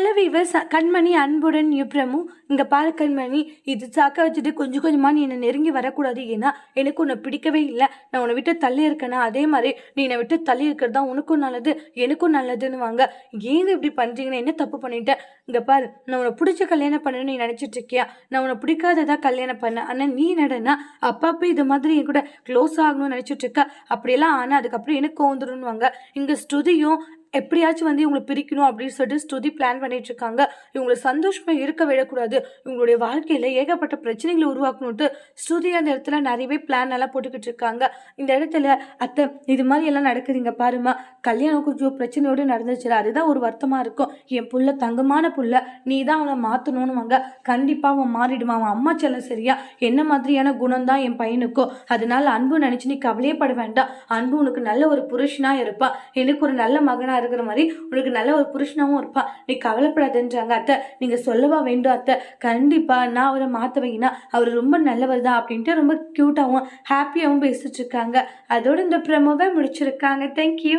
Hello viewers கண்மணி அன்புடன் யுப்ரமும் இங்கே பாரு கண்மணி இது சாக்க வச்சுட்டு கொஞ்சம் கொஞ்சமாக நீ என்னை நெருங்கி வரக்கூடாது ஏன்னா எனக்கு உன்னை பிடிக்கவே இல்லை. நான் உன்னை விட்டு தள்ளி இருக்கேனா? அதே மாதிரி நீ என்னை விட்டு தள்ளி இருக்கிறது தான் உனக்கும் நல்லது எனக்கும் நல்லதுன்னு வாங்க ஏன் இப்படி பண்ணுறீங்கன்னு என்ன தப்பு பண்ணிட்டேன் இங்கே பாரு நான் உன்னை பிடிச்ச கல்யாணம் பண்ணணும்னு நீ நினச்சிட்டு இருக்கியா? நான் உன்னை பிடிக்காததா கல்யாணம் பண்ணேன் ஆனால் நீ நடனா அப்பப்போ இது மாதிரி என் கூட க்ளோஸ் ஆகணும்னு நினச்சிட்டு இருக்க? அப்படியெல்லாம் ஆனால் அதுக்கப்புறம் எனக்கு வாங்க இங்கே ஸ்ருதியும் எப்படியாச்சும் வந்து இவங்களை பிரிக்கணும் அப்படின்னு சொல்லிட்டு ஸ்துதி பிளான் பண்ணிட்டு இருக்காங்க இவங்களை சந்தோஷமா இருக்க விடக்கூடாது. இவங்களுடைய வாழ்க்கையில ஏகப்பட்ட பிரச்சனைகளை உருவாக்கணும்ட்டு ஸ்ருதி அந்த இடத்துல நிறையவே பிளான் எல்லாம் போட்டுக்கிட்டு இருக்காங்க. இந்த இடத்துல அத்தை இது மாதிரி எல்லாம் நடக்குதுங்க. பாருமா கல்யாணம் கொஞ்சம் பிரச்சனையோடு நடந்துச்சு அதுதான் ஒரு வருத்தமா இருக்கும். என் புள்ள தங்கமான புள்ள. நீ தான் அவனை மாத்தணும்னு வாங்க கண்டிப்பா அவன் மாறிடுவான். அவன் அம்மா செல்ல சரியா? என்ன மாதிரியான குணம் தான் என் பையனுக்கும் அதனால அன்பு நினைச்சு நீ கவலையப்பட வேண்டாம். அன்பு உனக்கு நல்ல ஒரு புருஷனா இருப்பான் எனக்கு ஒரு நல்ல மகனா இருக்கிற மாதிரி உனக்கு நல்ல ஒரு புருஷனாகவும் இருப்பா. நீ கவலைப்படாதுன்றாங்க அத்தை. நீங்க சொல்லவா வேண்டும் அத்தை. கண்டிப்பா நான் அவரை மாத்த வைங்கன்னா அவர் ரொம்ப நல்லவர் தான் அப்படின்ட்டு ரொம்ப க்யூட்டாகவும் ஹாப்பியாகவும் பேசிட்டு இருக்காங்க. அதோட இந்த ப்ரமோவை முடிச்சிருக்காங்க. தேங்க்யூ